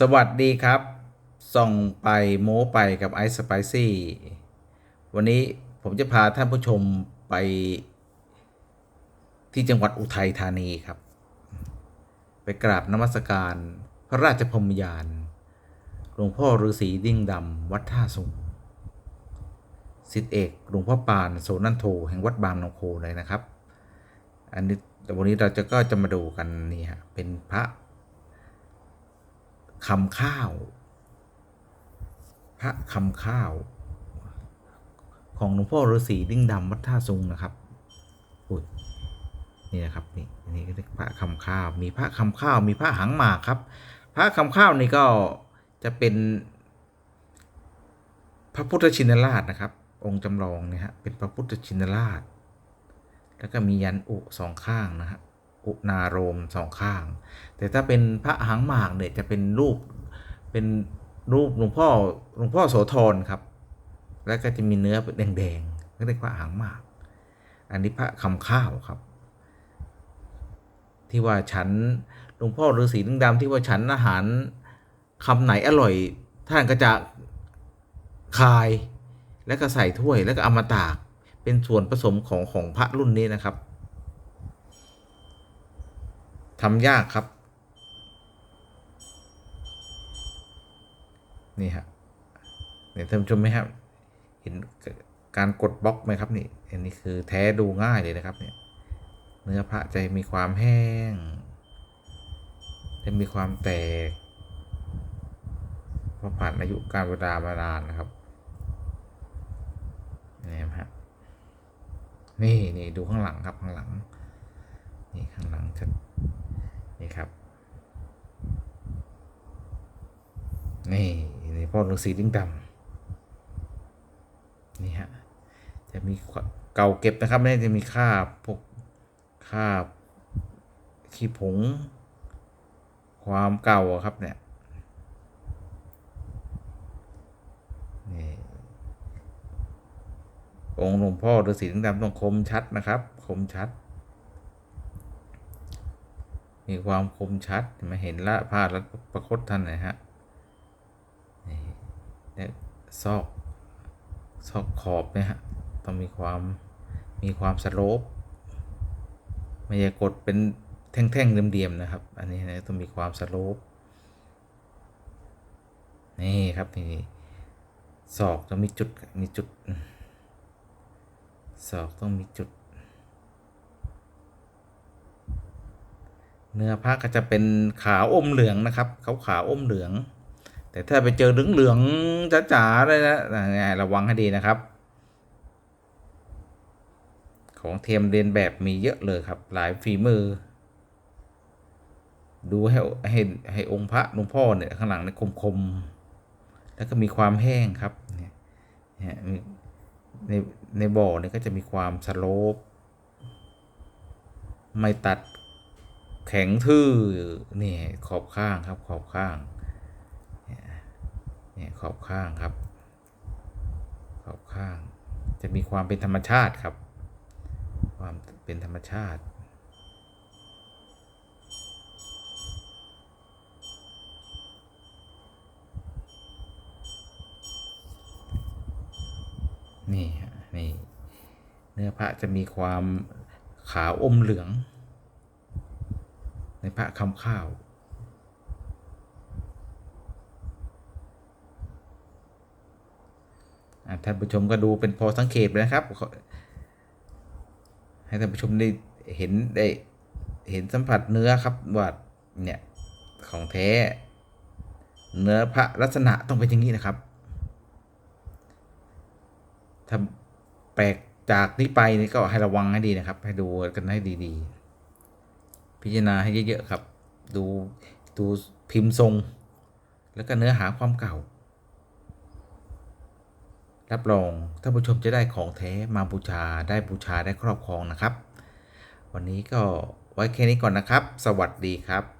สวัสดีครับ ส่องไปโม้ไปกับไอซ์สไปซี่วันนี้ผมจะพาท่านผู้ชมไปที่จังหวัดอุทัยธานีครับ ไปกราบนมัสการพระราชพรมยานหลวงพ่อฤาษีดิ้งดำวัดท่าสุงสิทธิเอกหลวงพ่อปานโสนันโทแห่งวัดบางนงโคเลยนะครับ อันนี้วันนี้เราจะก็จะมาดูกันนี่ฮะเป็นพระ คำข้าว พระคำข้าว ของหลวงพ่อฤาษีดิ้งดำวัดท่าซุงนะครับอุ้ยนี่นะครับนี่อันนี่ก็เรียกพระคำข้าว มีพระคำข้าว มีพระหางหมากครับ พระคำข้าวนี่ก็จะเป็นพระพุทธชินราชนะครับ องค์จำลองเนี่ยฮะเป็นพระพุทธชินราช แล้วก็มียันอุสองข้างนะฮะ อุณาโรมสองข้าง แต่ถ้าเป็นพระหางหมากเนี่ยจะเป็นรูปเป็นรูปหลวงพ่อหลวงพ่อโสธรครับ แล้วก็จะมีเนื้อเป็นแดงๆก็เรียกว่าหางหมาก อันนี้พระคำข้าวครับ ที่ว่าฉันหลวงพ่อฤาษีลิงดำที่ว่าฉันอาหารคำไหนอร่อย ท่านก็จะคายแล้วก็ใส่ถ้วยแล้วก็เอามาตาก เป็นส่วนผสมของของพระรุ่นนี้นะครับ ทำยากครับ นี่ฮะเนี่ยท่านชมไหมครับ เห็นการกดบล็อกไหมครับนี่ อันนี้คือแท้ดูง่ายเลยนะครับเนี่ยเนื้อพระจะมีความแห้ง จะมีความแตกเพราะผ่านอายุการเวลามานานนะครับนี่ฮะนี่นี่ดูข้างหลังครับข้างหลัง นี่ข้างหลังชัดนี่ครับ นี่นี่พ่อฤาษีดิ้งดำนี่ฮะจะมีเก่าเก็บนะครับไม่จะมีคาบพวกคาบขี้ผง ความเก่าครับเนี่ยนี่องค์หลวงพ่อฤาษีดิ้งดำต้องคมชัดนะครับ คมชัด มีความคมชัดมาเห็นละพาดรัดประคตท่านนะฮะ เนี่ยซอกซอกขอบเนี่ยฮะต้องมีความมีความสโลปไม่ใช่กดเป็นแท่งๆเดียมๆนะครับ อันนี้นะต้องมีความสโลปนี่ครับนี่ศอกต้องมีจุดมีจุดศอกต้องมีจุด เนื้อผ้าก็จะเป็นขาวอมเหลืองนะครับขาวขาวอมเหลือง แต่ถ้าไปเจอเหลืองเหลืองๆจ๋าๆเลยนะระวังให้ดีนะครับ ของเทียมเรียนแบบมีเยอะเลยครับ หลายฝีมือ ดูให้ให้ให้องค์พระหลวงพ่อเนี่ยข้างหลังเนี่ยคมๆ แล้วก็มีความแห้งครับเนี่ยในในบ่อเนี่ยก็จะมีความสโลปไม่ตัดแข็งทื่อนี่ขอบข้างครับขอบข้าง เนี่ยขอบข้างครับ ขอบข้าง จะมีความเป็นธรรมชาติครับ ความเป็นธรรมชาตินี่ฮะนี่เนื้อพระจะมีความขาวอมเหลือง ในพระคำข้าว ท่านผู้ชมก็ดูเป็นพอสังเกตไปนะครับ ให้ท่านผู้ชมได้เห็นได้เห็นสัมผัสเนื้อครับว่าเนี่ยของแท้ เนื้อพระลักษณะต้องเป็นอย่างนี้นะครับ ถ้าแปลกจากนี้ไปนี่ก็ให้ระวังให้ดีนะครับ ให้ดูกันให้ดีๆ พิจารณาให้เยอะๆครับ ดูดูพิมพ์ทรง แล้วก็เนื้อหาความเก่า รับรองท่านผู้ชมจะได้ของแท้มาบูชาได้บูชาได้ครอบครองนะครับ วันนี้ก็ไว้แค่นี้ก่อนนะครับ สวัสดีครับ